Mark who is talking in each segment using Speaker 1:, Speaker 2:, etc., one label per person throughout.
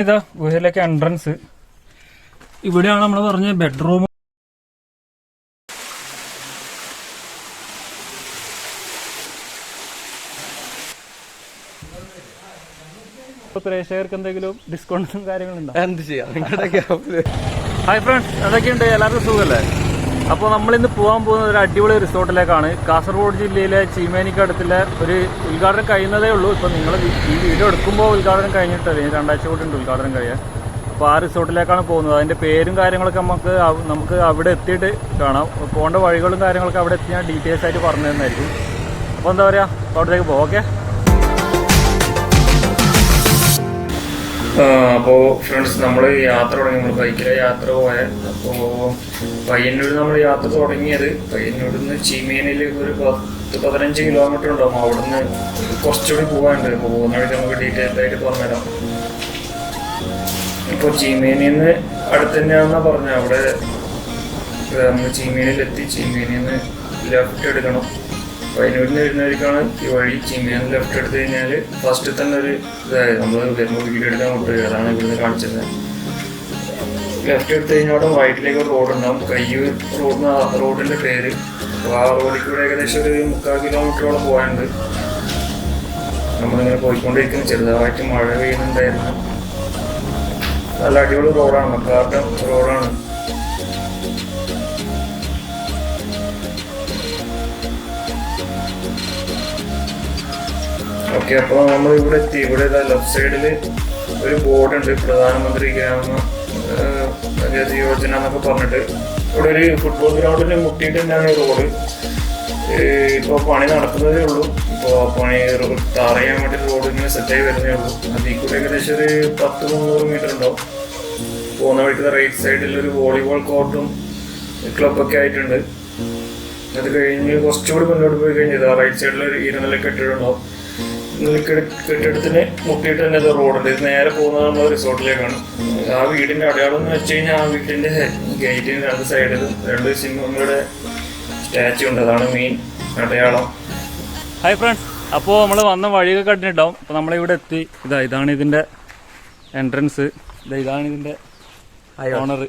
Speaker 1: ഇതാ ഗുഹയിലേക്ക് എൻട്രൻസ് ഇവിടെയാണ് നമ്മൾ പറഞ്ഞ ബെഡ്റൂം പ്രേക്ഷകർക്ക് എന്തെങ്കിലും ഡിസ്കൗണ്ടും കാര്യങ്ങളുണ്ടോ
Speaker 2: എന്ത് ചെയ്യാം? നിങ്ങളുടെ ഫ്രണ്ട്സ്
Speaker 1: ഹായ് ഫ്രണ്ട്സ് അതൊക്കെയുണ്ട്. എല്ലാവർക്കും സുഖമല്ലേ? അപ്പോൾ നമ്മൾ ഇന്ന് പോകാൻ പോകുന്ന ഒരു അടിപൊളി റിസോർട്ടിലേക്കാണ്. കാസർഗോഡ് ജില്ലയിലെ ചീമേനിക്കടുത്തുള്ള ഒരു ഉദ്ഘാടനം കഴിയുന്നതേ ഉള്ളൂ. ഇപ്പോൾ നിങ്ങൾ ഈ വീഡിയോ എടുക്കുമ്പോൾ ഉദ്ഘാടനം കഴിഞ്ഞിട്ടല്ലേ രണ്ടാഴ്ച കൂടി ഉണ്ട് ഉദ്ഘാടനം കഴിയാൻ. അപ്പോൾ ആ റിസോർട്ടിലേക്കാണ് പോകുന്നത്. അതിന്റെ പേരും കാര്യങ്ങളൊക്കെ നമുക്ക് നമുക്ക് അവിടെ എത്തിയിട്ട് കാണാം. പോകേണ്ട വഴികളും കാര്യങ്ങളൊക്കെ അവിടെ എത്തി ഞാൻ ഡീറ്റെയിൽസ് ആയിട്ട് പറഞ്ഞു തന്നായിരിക്കും അപ്പോൾ എന്താ പറയുക അവിടത്തേക്ക് പോകാം ഓക്കെ? അപ്പോൾ ഫ്രണ്ട്സ് നമ്മൾ യാത്ര തുടങ്ങി. നമ്മൾ ബൈക്കിലെ യാത്ര പോയാൽ അപ്പോൾ പയ്യന്നൂർ നമ്മൾ യാത്ര തുടങ്ങിയത്. പയ്യന്നൂരിൽ നിന്ന് ചീമേനിലേക്ക് ഒരു പത്ത് പതിനഞ്ച് കിലോമീറ്റർ ഉണ്ടാവും. നിന്ന് കുറച്ചുകൂടി പോകാനുണ്ട് അപ്പോൾ പോകുന്ന വഴിക്ക് നമുക്ക് ഡീറ്റെയിൽ ആയിട്ട് പറഞ്ഞുതരാം. ഇപ്പോൾ ചീമേനിയിൽ നിന്ന് അടുത്ത് തന്നെയാണെന്നാ പറഞ്ഞത്. അവിടെ നമ്മൾ ചീമേനിയിലെത്തി ചീമേനിയിൽ നിന്ന് ലെഫ്റ്റ് എടുക്കണം. പയ്യന്നൂരിൽ നിന്ന് വരുന്നവർക്കാണ് ഈ വഴി ചീമേനിൽ ലെഫ്റ്റ് എടുത്തു കഴിഞ്ഞാൽ ഫസ്റ്റ് തന്നെ ഒരു ഇതായത്. നമ്മൾ വരുമ്പോൾ വീഡിയോ എടുക്കാൻ വിട്ടു അതാണ് ഇവിടുന്ന് കാണിച്ചത് ലെഫ്റ്റ് എടുത്തു കഴിഞ്ഞാൽ അവിടെ വൈറ്റിലേക്ക് ഒരു റോഡ് ഉണ്ടാവും. കയ്യൂർ റോഡ് റോഡിന്റെ പേര്. അപ്പോൾ ആ റോഡിൽ കൂടെ ഏകദേശം ഒരു മുക്കാൽ കിലോമീറ്ററോളം പോകാനുണ്ട് നമ്മളിങ്ങനെ പോയിക്കൊണ്ടിരിക്കുന്നു. ചെറുതായിട്ട് മഴ പെയ്യുന്നുണ്ടായിരുന്നു. നല്ല അടിപൊളി റോഡാണ് കാരണം റോഡാണ് ഓക്കെ അപ്പോൾ നമ്മൾ ഇവിടെ എത്തി. ഇവിടെ ലെഫ്റ്റ് സൈഡിൽ ഒരു ബോർഡ് ഉണ്ട്. പ്രധാനമന്ത്രി ഗ്രാമ പഞ്ചായത്ത് യോജന എന്നൊക്കെ പറഞ്ഞിട്ട്. ഇവിടെ ഒരു ഫുട്ബോൾ ഗ്രൗണ്ടിന് മുട്ടിയിട്ട് തന്നെയാണ് റോഡ് ഇപ്പോൾ പണി നടക്കുന്നതേ ഉള്ളൂ. ഇപ്പോൾ പണി ടാർ ചെയ്യാൻ വേണ്ടി റോഡ് ഇങ്ങനെ സെറ്റായി വരുന്നേ ഉള്ളൂ. അതിൽ കൂടെ ഏകദേശം ഒരു പത്ത് മുന്നൂറ് മീറ്റർ ഉണ്ടാവും. പോകുന്ന വഴിക്ക് റൈറ്റ് സൈഡിൽ ഒരു വോളിബോൾ കോർട്ടും ക്ലബൊക്കെ ആയിട്ടുണ്ട്. അത് കഴിഞ്ഞ് കുറച്ചുകൂടി മുന്നോട്ട് പോയി കഴിഞ്ഞത് റൈറ്റ് സൈഡിൽ ഒരു ഇരുനില കെട്ടിടം ഉണ്ടാവും. കെട്ടിടത്തിന് മുട്ടിയിട്ട് തന്നെ ഇത് റോഡുണ്ട്. ഇത് നേരെ പോകുന്നത് നമ്മൾ റിസോർട്ടിലേക്കാണ്. ആ വീടിന്റെ അടയാളം എന്ന് വെച്ച് കഴിഞ്ഞാൽ ആ വീടിന്റെ ഗേറ്റിന് രണ്ട് സൈഡിൽ രണ്ട് സിംഹങ്ങളുടെ സ്റ്റാച്ചു ഉണ്ട്. അതാണ് മെയിൻ അടയാളം. ഹായ് ഫ്രണ്ട്സ് അപ്പോൾ നമ്മൾ വന്ന വഴിയൊക്കെ കണ്ടിട്ടുണ്ടാവും. അപ്പോൾ നമ്മളിവിടെ എത്തി. ഇതാ ഇതാണ് ഇതിന്റെ എൻട്രൻസ് ഇതാ ഇതാണ് ഇതിന്റെ ഓണർ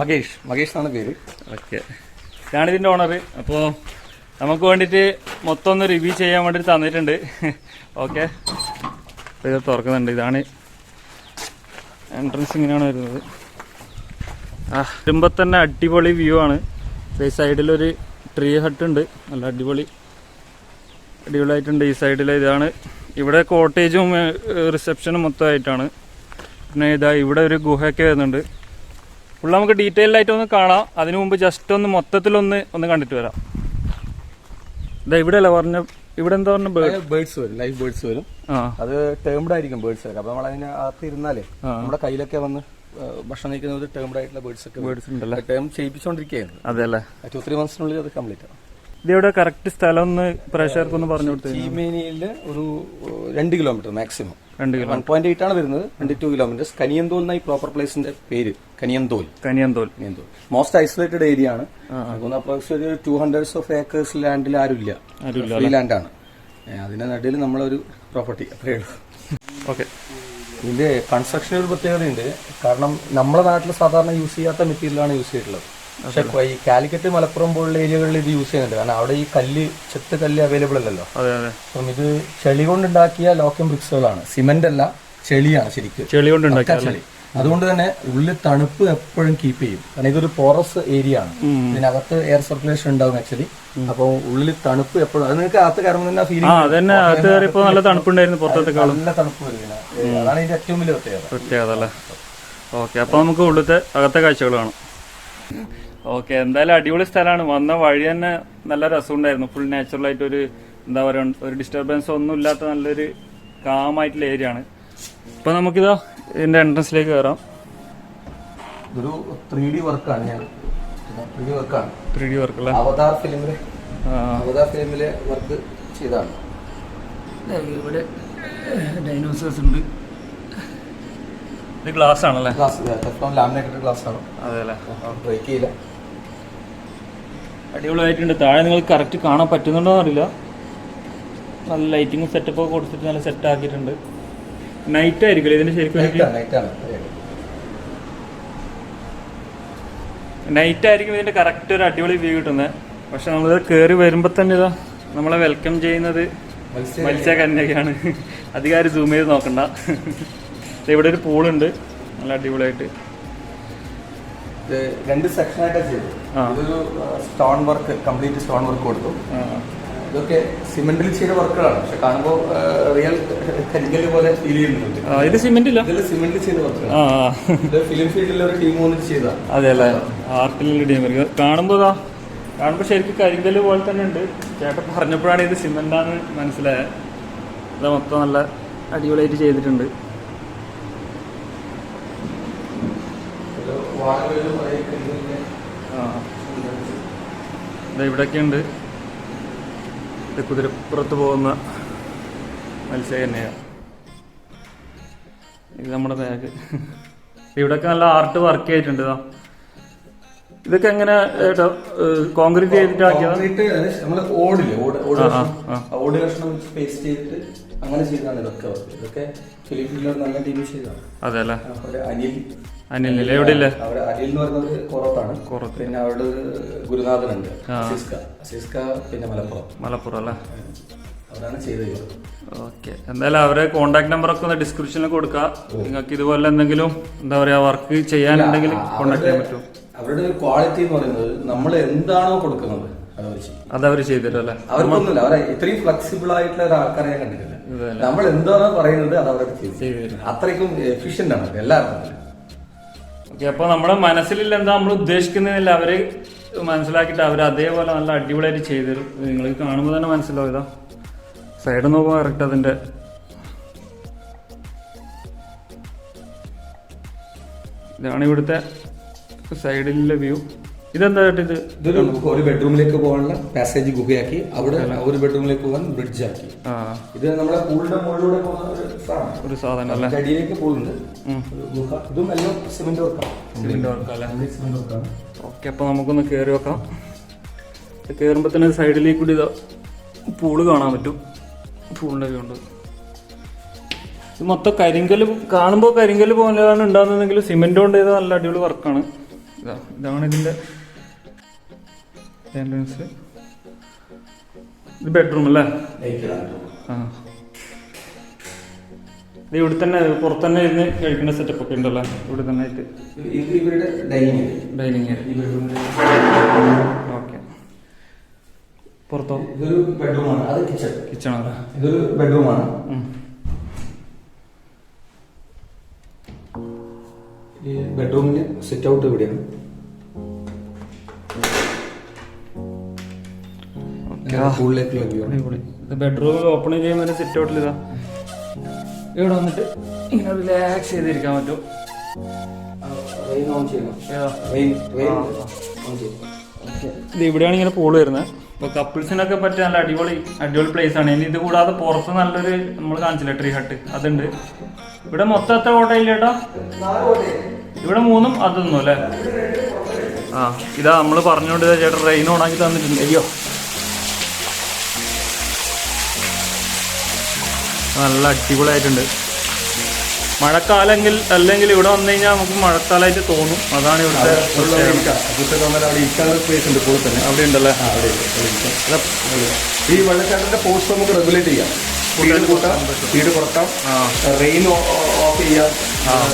Speaker 2: മകേഷ്. മകേഷ് എന്നാണ് പേര്.
Speaker 1: ഓക്കെ ഇതാണ് ഇതിന്റെ ഓണർ അപ്പോൾ നമുക്ക് വേണ്ടിയിട്ട് മൊത്തം ഒന്ന് റിവ്യൂ ചെയ്യാൻ വേണ്ടിയിട്ട് തന്നിട്ടുണ്ട്. ഓക്കെ ഇത് തുറക്കുന്നുണ്ട്. ഇതാണ് എൻട്രൻസ് ഇങ്ങനെയാണ് വരുന്നത്. ആ വരുമ്പോൾ തന്നെ അടിപൊളി വ്യൂ ആണ്. ഈ സൈഡിലൊരു ട്രീ ഹട്ട് ഉണ്ട്. നല്ല അടിപൊളി. അടിപൊളിയായിട്ടുണ്ട് ഈ സൈഡിൽ ഇതാണ് ഇവിടെ കോട്ടേജും റിസപ്ഷനും മൊത്തമായിട്ടാണ്. പിന്നെ ഇതാ ഇവിടെ ഒരു ഗുഹയൊക്കെ വരുന്നുണ്ട്. ഫുള്ള് നമുക്ക് ഡീറ്റെയിൽ ആയിട്ട് ഒന്ന് കാണാം. അതിനു മുമ്പ് ജസ്റ്റ് ഒന്ന് മൊത്തത്തിലൊന്ന് ഒന്ന് കണ്ടിട്ട് വരാം. ഇവിടെ അല്ല പറഞ്ഞ ഇവിടെ എന്താ പറഞ്ഞ ബേർഡ്
Speaker 2: ബേർഡ്സ് വരും ലൈവ് ബേർഡ്സ് വരും. അത് ടേംഡ് ആയിരിക്കും ബേർഡ്സ് വരും അപ്പൊ നമ്മൾ അതിന് അകത്ത് ഇരുന്നാലേ. നമ്മുടെ കയ്യിലൊക്കെ വന്ന് ഭക്ഷണം കഴിക്കുന്നത് ടേംഡ് ആയിട്ടുള്ള ബേർഡ്സ് ഒക്കെ
Speaker 1: ബേർഡ്സ് ഉണ്ടല്ലേ?
Speaker 2: ടേം ചെയ്യിപ്പിച്ചോണ്ടിരിക്കുകയാണ്.
Speaker 1: അതെ അല്ലേ
Speaker 2: ടു ത്രീ മന്ത്സിനുള്ളിൽ അത് കംപ്ലീറ്റ് ആവും
Speaker 1: ഇതിവിടെ കറക്റ്റ് സ്ഥലം ഒന്ന് പ്രേക്ഷകർക്കൊന്ന് പറഞ്ഞു കൊടുത്തു
Speaker 2: ചീമേനിയിൽ ഒരു രണ്ട് കിലോമീറ്റർ മാക്സിമം
Speaker 1: രണ്ട് കിലോ
Speaker 2: വൺ പോയിന്റ് എയ്റ്റ് ആണ് വരുന്നത്. ട്വന്റി ടു കിലോമീറ്റേഴ്സ് കനിയന്തോൽ എന്നായി പ്രോപ്പർ പ്ലേസിന്റെ പേര്. Kaniyanthol.
Speaker 1: Kaniyanthol.
Speaker 2: Kaniyanthol. Most isolated area ആണ്. അപ്രോക്സ് ഒരു ടു ഹൺഡ്രഡ്സ് ഓഫ് ഏക്കേഴ്സ് ലാൻഡിൽ ആരുമില്ല. ഫ്രീ ആണ്. അതിന്റെ നടുവിൽ നമ്മളൊരു പ്രോപ്പർട്ടി അത്രയേ ഉള്ളൂ.
Speaker 1: ഓക്കെ.
Speaker 2: ഇതിന്റെ കൺസ്ട്രക്ഷൻ ഒരു പ്രത്യേകതയുണ്ട്. കാരണം നമ്മുടെ നാട്ടിൽ സാധാരണ യൂസ് ചെയ്യാത്ത മെറ്റീരിയലാണ് യൂസ് ചെയ്തിട്ടുള്ളത്. പക്ഷെ ഈ കാലിക്കറ്റ് മലപ്പുറം പോലുള്ള ഏരിയകളിൽ ഇത് യൂസ് ചെയ്യുന്നുണ്ട്. കാരണം അവിടെ ഈ കല്ല് ചെത്ത് കല്ല് അവൈലബിൾ അല്ലല്ലോ. അപ്പം ഇത് ചെളി കൊണ്ടുണ്ടാക്കിയ ലോക്കം ബ്രിക്സുകളാണ് സിമെന്റ് അല്ല ചെളിയാണ് ശരിക്കും.
Speaker 1: ചെളി കൊണ്ട്
Speaker 2: ചെളി. അതുകൊണ്ട് തന്നെ ഉള്ളിൽ തണുപ്പ് എപ്പോഴും കീപ്പ് ചെയ്യും. കാരണം ഇതൊരു പോറസ് ഏരിയ ആണ്. ഇതിനകത്ത് എയർ സർക്കുലേഷൻ ഉണ്ടാവും ആക്ച്വലി അപ്പോൾ ഉള്ളിൽ തണുപ്പ് എപ്പോഴും അത് നിങ്ങൾക്ക് അകത്ത് കയറുമ്പോൾ തന്നെ ഫീലിംഗ്
Speaker 1: നല്ല തണുപ്പുണ്ടായിരുന്നു
Speaker 2: നല്ല തണുപ്പ് വരുന്നത് അതാണ് ഇതിന്റെ ഏറ്റവും വലിയ പ്രത്യേകത.
Speaker 1: പ്രത്യേകത അല്ലേ? ഓക്കെ അപ്പൊ നമുക്ക് ഉള്ളിലത്തെ അകത്തെ കാഴ്ചകൾ കാണാം. ഓക്കെ എന്തായാലും അടിപൊളി സ്ഥലമാണ്. വന്ന വഴി തന്നെ നല്ല രസമുണ്ടായിരുന്നു. ഫുൾ നാച്ചുറൽ ആയിട്ട് ഒരു എന്താ പറയുക ഒരു ഡിസ്റ്റർബൻസ് ഒന്നും ഇല്ലാത്ത നല്ലൊരു കാമായിട്ടുള്ള ഏരിയ ആണ്. ഇപ്പൊ നമുക്കിതോ ഇതിന്റെ എൻട്രൻസിലേക്ക് കയറാം
Speaker 2: ഇതൊരു ത്രീ ഡി വർക്കാണ് ഞാൻ. ത്രീ ഡി വർക്കാണ്
Speaker 1: ത്രീ ഡി വർക്ക് അല്ലേ?
Speaker 2: അവതാർ ഫിലിമിലെ അവതാർ ഫിലിമിലെ വർക്ക് ചെയ്താണ്.
Speaker 1: ഇവിടെ ഡൈനോസേഴ്സ് ഉണ്ട്. ഇത് ഗ്ലാസ് ആണല്ലേ?
Speaker 2: ഗ്ലാസ് ലാമിനേറ്റഡ് ഗ്ലാസ് ആണ്.
Speaker 1: അതെ അല്ലേ?
Speaker 2: ബ്രേക്ക് ചെയ്യില്ല.
Speaker 1: അടിപൊളിയായിട്ടുണ്ട്. താഴെ നിങ്ങൾക്ക് കറക്റ്റ് കാണാൻ പറ്റുന്നുണ്ടോ അറിയില്ല. നല്ല ലൈറ്റിംഗ് സെറ്റപ്പ് ഒക്കെ കൊടുത്തിട്ട് നല്ല സെറ്റ് ആക്കിയിട്ടുണ്ട്. നൈറ്റ് ആയിരിക്കും ഇതിന്റെ ശരിക്കും നൈറ്റ് ആയിരിക്കും ഇതിന്റെ കറക്റ്റ് ഒരു അടിപൊളി വ്യൂ കിട്ടുന്നത് പക്ഷെ നമ്മളിത് കയറി വരുമ്പോൾ തന്നെ ഇതാ നമ്മളെ വെൽക്കം ചെയ്യുന്നത്
Speaker 2: മത്സ്യ
Speaker 1: മത്സ്യകന്യകയാണ് അധികാരം സൂം ചെയ്ത് നോക്കണ്ട. ഇവിടെ ഒരു പൂളുണ്ട് നല്ല അടിപൊളിയായിട്ട്.
Speaker 2: രണ്ട് സെക്ഷനായിട്ടാണ് ചെയ്തത്. ഇതൊരു stone work complete stone work കൊടുത്തു. ഇതൊക്കെ സിമെന്റിൽ ചെയ്ത വർക്കുകളാണ് പക്ഷെ കാണുമ്പോൾ റിയൽ കരിങ്കൽ പോലെ ഫീൽ ചെയ്യുന്നുണ്ട്.
Speaker 1: ഇത് സിമെന്റ് ഇല്ല?
Speaker 2: ഇതിൽ സിമെന്റിൽ ചെയ്ത വർക്കുകൾ
Speaker 1: ആ
Speaker 2: ഇത് ഫിലിം ഫീൽഡിലെ ഒരു ടീം വന്നിട്ട് ചെയ്തതാണ്
Speaker 1: അതെ അല്ലേ? ആർട്ടിലുള്ള ടീം കാണുമ്പോൾ കാണുമ്പോൾ ശരിക്കും കരിങ്കല്ല് പോലെ തന്നെ ഉണ്ട്. ചേട്ടൻ പറഞ്ഞപ്പോഴാണ് ഇത് സിമെന്റാന്ന് മനസ്സിലായത് ഇത് മൊത്തം നല്ല അടിപൊളിയായിട്ട് ചെയ്തിട്ടുണ്ട്. ആ. ദേ ഇവിടെയൊക്കെ ഉണ്ട് ഇത് കുതിരപ്പുറത്ത് പോകുന്ന മത്സ്യം തന്നെയാണ് ഇത് നമ്മുടെ ബാഗ് ഇവിടെയൊക്കെ നല്ല ആർട്ട് വർക്ക് ചെയ്തിട്ടുണ്ട് ഇതാ. ഇതൊക്കെ എങ്ങനെ കോൺക്രീറ്റ് ചെയ്തിട്ട്
Speaker 2: നമ്മൾ ഓടില്ലേ? ഓട് ഓട് ഓട് കഷ്ണം പേസ്റ്റ് ചെയ്തിട്ട് അങ്ങനെ ചെയ്താണ് ഇതൊക്കെ ഇതൊക്കെ
Speaker 1: അതെ അല്ലേ?
Speaker 2: അനിൽ.
Speaker 1: അനിലില്ലേ എവിടെ ഇല്ലേ
Speaker 2: അവിടെ അനിൽ എന്ന് പറയുന്നത് കൊറത്താണ്. പിന്നെ അവിടെ ഒരു ഗുരുനാഥനുണ്ട്
Speaker 1: ആ.
Speaker 2: സിസ്ക സിസ്ക പിന്നെ മലപ്പുറം.
Speaker 1: മലപ്പുറം അല്ലേ?
Speaker 2: അവിടാണ് ചെയ്തത്.
Speaker 1: ഓക്കെ. എന്തായാലും അവരെ കോണ്ടാക്ട് നമ്പർ ഒക്കെ ഒന്ന് ഡിസ്ക്രിപ്ഷനിൽ കൊടുക്കാം. നിങ്ങൾക്ക് ഇതുപോലെ എന്തെങ്കിലും എന്താ പറയാ വർക്ക് ചെയ്യാനുണ്ടെങ്കിൽ
Speaker 2: ആ,
Speaker 1: കോണ്ടാക്ട് ചെയ്യാൻ പറ്റും
Speaker 2: അവരുടെ ക്വാളിറ്റി എന്ന് പറയുന്നത് നമ്മൾ എന്താണോ കൊടുക്കുന്നത് അതവർ ചെയ്തു
Speaker 1: അതവർ ചെയ്തുതരും അല്ലേ?
Speaker 2: അവർക്കൊന്നുമില്ല. അവരെ ഇത്രയും ഫ്ലെക്സിബിൾ ആയിട്ടുള്ള ഒരു ആൾക്കാരെ ഞാൻ കണ്ടിട്ടില്ല. നമ്മൾ എന്താണോ പറയുന്നത് അത് അവരൊക്കെ
Speaker 1: ചെയ്തു.
Speaker 2: അത്രയ്ക്കും എഫിഷ്യന്റ് ആണ് എല്ലാവർക്കും
Speaker 1: ഓക്കെ അപ്പൊ നമ്മുടെ മനസ്സിലില്ല എന്താ നമ്മൾ ഉദ്ദേശിക്കുന്നില്ല അവർ മനസ്സിലാക്കിയിട്ട് അവർ അതേപോലെ നല്ല അടിപൊളിയായിട്ട് ചെയ്തു തരും. നിങ്ങൾ കാണുമ്പോൾ തന്നെ മനസ്സിലാവും ഇതാ. സൈഡ് നോക്കുമ്പോൾ കറക്റ്റ് അതിന്റെ ഇതാണ് ഇവിടുത്തെ സൈഡിലെ വ്യൂ ഇതെന്താ ഇത്?
Speaker 2: ഇതൊരു ഒരു ബെഡ്റൂമിലേക്ക് പോകാനുള്ള പാസേജ് ഗുഹയാക്കി. അവിടെ ഒരു ബെഡ്റൂമിലേക്ക് പോകാൻ ബ്രിഡ്ജ് ആക്കി. ഇത് നമ്മുടെ പൂളിന്റെ മുകളിലൂടെ പോകുന്ന ഒരു സാധനം. അടിയിലേക്ക് ഗുഹ. ഇതും എല്ലാം സിമെന്റ് വർക്കാണ് സിമെന്റ്
Speaker 1: ഓക്കെ അപ്പോൾ നമുക്കൊന്ന് കയറി വെക്കാം കയറുമ്പോൾ തന്നെ സൈഡിലേക്ക് കൂടി ഇതാ പൂൾ കാണാൻ പറ്റും. പൂളിന്റെ വ്യൂ ഉണ്ട്. ഇത് മൊത്തം കരിങ്കൽ കാണുമ്പോൾ കരിങ്കൽ പോലെയാണ് ഉണ്ടാകുന്നതെങ്കിലും സിമെന്റ് കൊണ്ട് ചെയ്ത നല്ല അടിപൊളി വർക്കാണ് ഇതാ ഇതാണ് ഇതിന്റെ എൻട്രൻസ് ഇത് ബെഡ്റൂം അല്ലേ? ആ. ഇവിടെ തന്നെ പുറത്ത് തന്നെ ഇരുന്ന് കഴിക്കുന്ന സെറ്റപ്പ് ഒക്കെ ഉണ്ടല്ലോ? ഇവിടെ തന്നെ ആയിട്ട്.
Speaker 2: ഡൈനിങ്
Speaker 1: ഓക്കെ പുറത്തോ?
Speaker 2: ഇതൊരു ബെഡ്റൂമാണ് അത് കിച്ചൺ
Speaker 1: കിച്ചണല്ലേ
Speaker 2: ഇതൊരു ബെഡ്റൂമാണ് ബെഡ്റൂമിന് സിറ്റ് ഔട്ട് ഇവിടെയാണ് പൂളിലേക്കുള്ള വ്യൂ ആണ്
Speaker 1: ബെഡ്റൂം ഓപ്പൺ ചെയ്യുമ്പോൾ സിറ്റ് ഔട്ടിൽ ഇതാ. ഇവിടെ വന്നിട്ട് ഇങ്ങനെ റിലാക്സ് ചെയ്തിരിക്കാൻ പറ്റും. ഇത് ഇവിടെയാണ് ഇങ്ങനെ പൂൾ വരുന്നത്. ഇപ്പൊ കപ്പിൾസിനൊക്കെ പറ്റിയ നല്ല അടിപൊളി അടിപൊളി പ്ലേസ് ആണ്. ഇനി ഇത് കൂടാതെ പുറത്ത് നല്ലൊരു നമ്മൾ കാണിച്ചില്ല ട്രീ ഹട്ട് അതുണ്ട്. ഇവിടെ മൊത്തം എത്ര കോട്ടയില്ല ചേട്ടാ ഇവിടെ മൂന്നും അതൊന്നും അല്ലേ? ആ ഇതാ നമ്മൾ പറഞ്ഞുകൊണ്ട് ചേട്ടാ ചേട്ടൻ റെയിൻ ഓണാക്കി തന്നിട്ടുണ്ട്. അയ്യോ. നല്ല അടിപൊളിയായിട്ടുണ്ട്. മഴക്കാലെങ്കിൽ അല്ലെങ്കിൽ ഇവിടെ വന്നു കഴിഞ്ഞാൽ നമുക്ക് മഴക്കാലമായിട്ട് തോന്നും. അതാണ് ഇവിടുത്തെ.
Speaker 2: അവിടെ
Speaker 1: ഉണ്ടല്ലേ.
Speaker 2: ഈ വെള്ളച്ചാട്ടത്തിന്റെ പോസ്റ്റ് നമുക്ക് റെഗുലേറ്റ് ചെയ്യാം. സ്പീഡ് കൂട്ടാം സ്പീഡ് കുറക്കാം.
Speaker 1: ആ.
Speaker 2: റെയിൻ ഓഫ് ചെയ്യാം.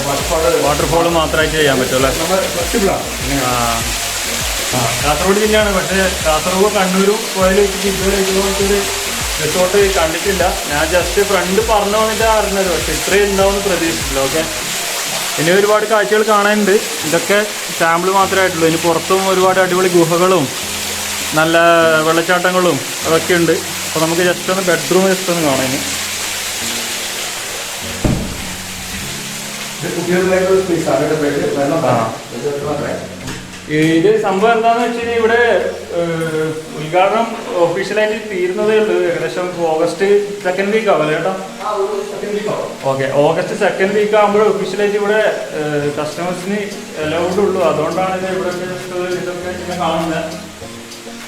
Speaker 2: വാട്ടർഫാൾ
Speaker 1: വാട്ടർഫോൾ മാത്രമായിട്ട് ചെയ്യാൻ പറ്റും അല്ലേ?
Speaker 2: നമ്മൾ ഫ്ലെക്സിബിൾ ആണ്.
Speaker 1: ആ ആ, കാസർഗോഡ് ജില്ലയാണ്. പക്ഷേ കാസർഗോഡ് കണ്ണൂരും ഇതുപോലത്തെ ഒരു റിസോർട്ട് കണ്ടിട്ടില്ല. ഞാൻ ജസ്റ്റ് ഫ്രണ്ട് പറഞ്ഞു വന്നിട്ട് അറിഞ്ഞത്. പക്ഷെ ഇത്രയും ഉണ്ടാവും പ്രതീക്ഷിച്ചില്ല ഓക്കെ ഇനി ഒരുപാട് കാഴ്ചകൾ കാണാനുണ്ട്. ഇതൊക്കെ സാമ്പിൾ മാത്രമേ ഇനി പുറത്തും ഒരുപാട് അടിപൊളി ഗുഹകളും നല്ല വെള്ളച്ചാട്ടങ്ങളും അതൊക്കെ ഉണ്ട്. അപ്പോൾ നമുക്ക് ജസ്റ്റ് ഒന്ന് ബെഡ്റൂം ജസ്റ്റ് ഒന്ന് കാണാം ഇനി.
Speaker 2: കുട്ടികളുടെ സ്പേസ് അവരുടെ ബെഡ് വെള്ളം. ഇത്
Speaker 1: സംഭവം എന്താന്ന് വെച്ച് കഴിഞ്ഞാൽ ഇവിടെ ഉദ്ഘാടനം ഒഫീഷ്യലായിട്ട് തീരുന്നതേ ഉള്ളൂ. ഏകദേശം ഓഗസ്റ്റ് സെക്കൻഡ് വീക്ക് ആവല്ലേ ചേട്ടാ ഓക്കെ ഓഗസ്റ്റ് സെക്കൻഡ് വീക്ക് ആകുമ്പോൾ ഒഫീഷ്യലായിട്ട് ഇവിടെ കസ്റ്റമേഴ്സിന് അലൗഡ് ഉള്ളൂ. അതുകൊണ്ടാണ് ഇത് ഇവിടെ ഇതൊക്കെ ഇങ്ങനെ കാണുന്നത്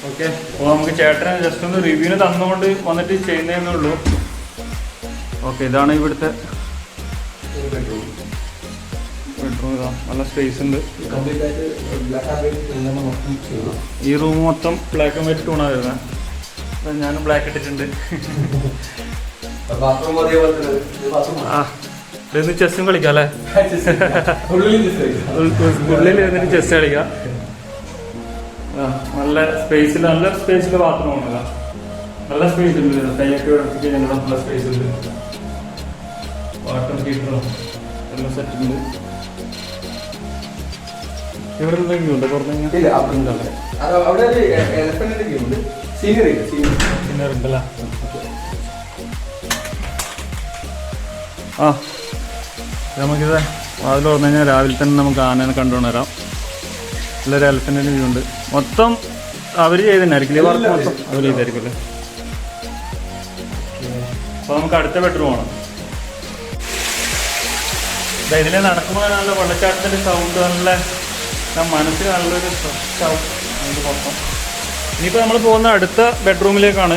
Speaker 1: ഓക്കെ അപ്പോൾ നമുക്ക് ചേട്ടന് ജസ്റ്റ് ഒന്ന് റിവ്യൂവിന് തന്നുകൊണ്ട് വന്നിട്ട് ചെയ്യുന്നതേ ഉള്ളൂ. ഓക്കെ ഇതാണ് ഇവിടുത്തെ
Speaker 2: ബെഡ്റൂം
Speaker 1: നല്ല സ്പേസ് ഉണ്ട്. ഈ റൂം മൊത്തം ബ്ലാക്ക് ആൻഡ് വൈറ്റ് ടൂണാണ് വരുന്നത് ഞാനും ബ്ലാക്ക് ഇട്ടിട്ടുണ്ട്. ആ ഇന്ന് ചെസ്സും കളിക്കാം അല്ലേ?
Speaker 2: ഉള്ളിൽ
Speaker 1: ഇരുന്നിട്ട് ചെസ് കളിക്കാം. നല്ല സ്പേസിൽ നല്ല സ്പേസിൽ ബാത്റൂം ആണ് നല്ല സ്പേസ് ഉണ്ട് കൈയൊക്കെ കഴിഞ്ഞാൽ നല്ല സ്പേസ് ഉണ്ട്. വാട്ടർ ഹീറ്ററും എല്ലാം സെറ്റ് ഉണ്ട് ഇവിടെ എന്തെങ്കിലും ഉണ്ട്? പുറത്ത്
Speaker 2: ഇല്ല അവിടെ അത് അവിടെ ഒരു ഉണ്ട്. സീനിയർ ഇല്ല സീനിയർ
Speaker 1: പിന്നെ ഉണ്ടല്ലോ? ആ. നമുക്കിത് അതിൽ പറഞ്ഞു കഴിഞ്ഞാൽ രാവിലെ തന്നെ നമുക്ക് ആനനെ കണ്ടുകൊണ്ട് വരാം നല്ലൊരു എലഫന്റിന്റെ വ്യൂ ഉണ്ട്. മൊത്തം അവർ ചെയ്തന്നായിരിക്കില്ലേ വർക്ക് മൊത്തം അവർ ചെയ്തായിരിക്കും അല്ലേ അപ്പോൾ നമുക്ക് അടുത്ത ബെഡ്റൂം ആണ്. ഇതിലെ നടക്കുമ്പോൾ നല്ല വെള്ളച്ചാട്ടത്തിന്റെ സൗണ്ട് നല്ല മനസ്സിൽ നല്ലൊരു സ്ട്രെസ്സാവും അതിന്റെ മൊത്തം ഇനിയിപ്പോൾ നമ്മൾ പോകുന്ന അടുത്ത ബെഡ്റൂമിലേക്കാണ്.